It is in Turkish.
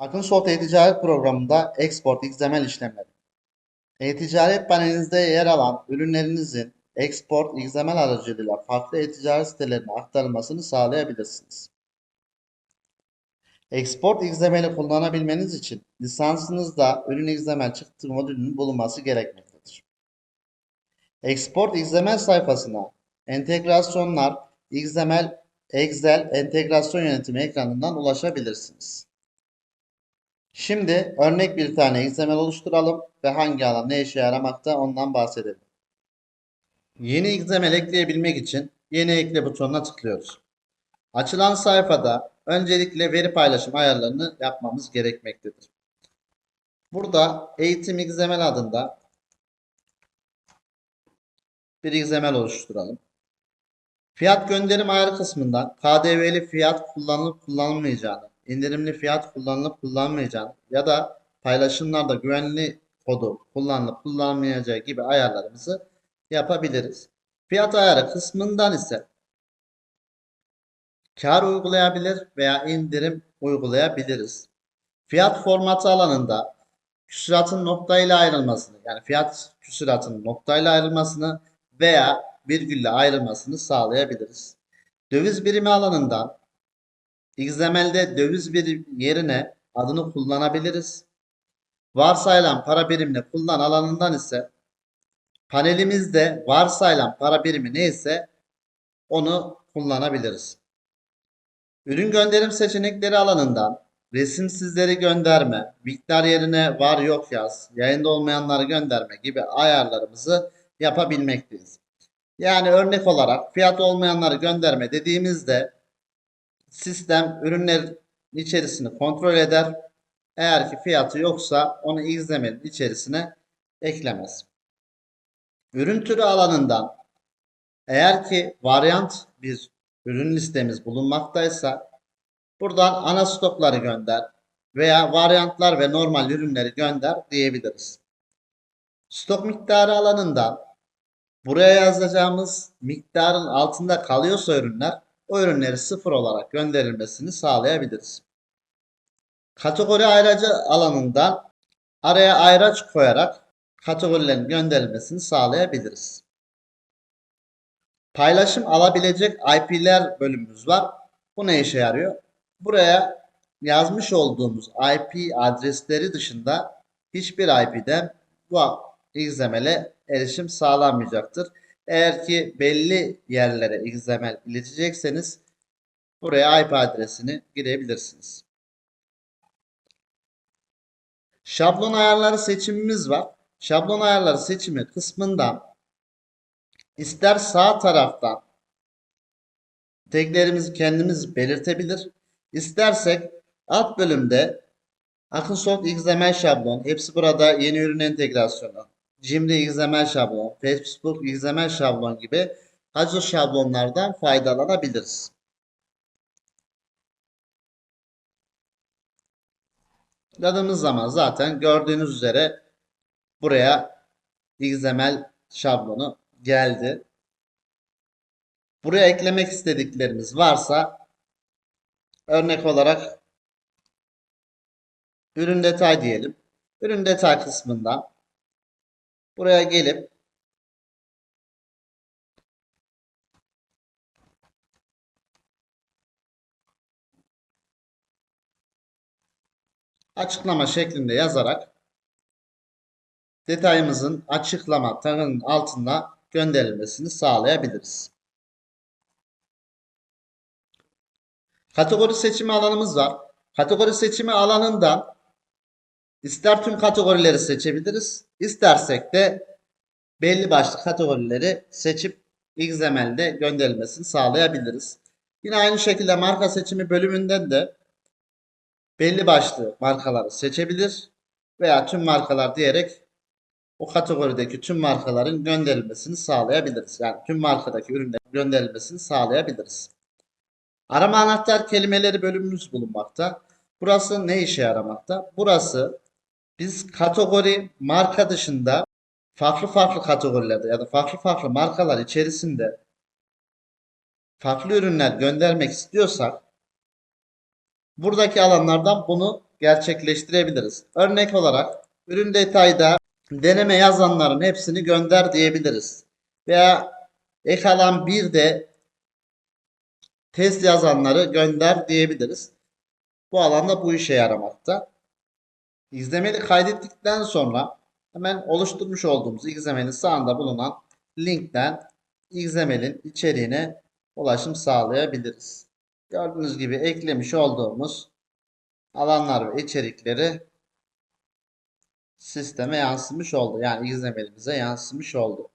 Akınsoft e-ticaret programında export XML işlemleri. E-ticaret panelinizde yer alan ürünlerinizin export XML aracılığıyla farklı e-ticaret sitelerine aktarılmasını sağlayabilirsiniz. Export XML'i kullanabilmeniz için lisansınızda ürün XML çıktı modülünün bulunması gerekmektedir. Export XML sayfasına entegrasyonlar XML Excel entegrasyon yönetimi ekranından ulaşabilirsiniz. Şimdi örnek bir tane XML oluşturalım ve hangi alan ne işe yaramakta ondan bahsedelim. Yeni XML ekleyebilmek için yeni ekle butonuna tıklıyoruz. Açılan sayfada öncelikle veri paylaşım ayarlarını yapmamız gerekmektedir. Burada eğitim XML adında bir XML oluşturalım. Fiyat gönderim ayarı kısmından KDV'li fiyat kullanılıp kullanılmayacağını, indirimli fiyat kullanılıp kullanılmayacağını ya da paylaşımlarda güvenli kodu kullanılıp kullanılmayacağı gibi ayarlarımızı yapabiliriz. Fiyat ayarı kısmından ise kar uygulayabilir veya indirim uygulayabiliriz. Fiyat formatı alanında küsuratın noktayla ayrılmasını yani fiyat küsuratının noktayla ayrılmasını veya virgülle ayrılmasını sağlayabiliriz. Döviz birimi alanından XML'de döviz birim yerine adını kullanabiliriz. Varsayılan para birimini kullan alanından ise panelimizde varsayılan para birimi neyse onu kullanabiliriz. Ürün gönderim seçenekleri alanından resimsizleri gönderme, miktar yerine var yok yaz, yayında olmayanları gönderme gibi ayarlarımızı yapabilmekteyiz. Yani örnek olarak fiyat olmayanları gönderme dediğimizde sistem ürünlerin içerisini kontrol eder. Eğer ki fiyatı yoksa onu XML'in içerisine eklemez. Ürün türü alanından eğer ki varyant bir ürün listemiz bulunmaktaysa buradan ana stokları gönder veya varyantlar ve normal ürünleri gönder diyebiliriz. Stok miktarı alanından buraya yazacağımız miktarın altında kalıyorsa ürünler o ürünleri sıfır olarak gönderilmesini sağlayabiliriz. Kategori ayracı alanından araya ayraç koyarak kategorilerin gönderilmesini sağlayabiliriz. Paylaşım alabilecek IP'ler bölümümüz var. Bu ne işe yarıyor? Buraya yazmış olduğumuz IP adresleri dışında hiçbir IP'den bu XML'e erişim sağlanmayacaktır. Eğer ki belli yerlere XML iletecekseniz buraya IP adresini girebilirsiniz. Şablon ayarları seçimimiz var. Şablon ayarları seçimi kısmından ister sağ taraftan taglerimizi kendimiz belirtebilir. İstersek alt bölümde Akınsoft XML şablon, hepsi burada yeni ürün entegrasyonu, Jimdo XML şablon, Facebook XML şablon gibi hazır şablonlardan faydalanabiliriz. Tıkladığımız zaman zaten gördüğünüz üzere buraya XML şablonu geldi. Buraya eklemek istediklerimiz varsa örnek olarak ürün detay diyelim. Ürün detay kısmından buraya gelip açıklama şeklinde yazarak detayımızın açıklama tagının altına gönderilmesini sağlayabiliriz. Kategori seçimi alanımız var. Kategori seçimi alanından ister tüm kategorileri seçebiliriz. istersek de belli başlı kategorileri seçip XML'de gönderilmesini sağlayabiliriz. Yine aynı şekilde marka seçimi bölümünden de belli başlı markaları seçebilir veya tüm markalar diyerek o kategorideki tüm markaların gönderilmesini sağlayabiliriz. Yani tüm markadaki ürünlerin gönderilmesini sağlayabiliriz. Arama anahtar kelimeleri bölümümüz bulunmakta. Burası ne işe yaramakta? Burası biz kategori marka dışında farklı farklı kategorilerde ya da farklı farklı markalar içerisinde farklı ürünler göndermek istiyorsak buradaki alanlardan bunu gerçekleştirebiliriz. Örnek olarak ürün detayda deneme yazanların hepsini gönder diyebiliriz. Veya ek alan 1'de test yazanları gönder diyebiliriz. Bu alanda bu işe yaramakta. İzlemeli kaydettikten sonra hemen oluşturmuş olduğumuz XML'in sağında bulunan linkten XML'in içeriğine ulaşım sağlayabiliriz. Gördüğünüz gibi eklemiş olduğumuz alanlar ve içerikleri sisteme yansımış oldu. Yani XML'imize yansımış oldu.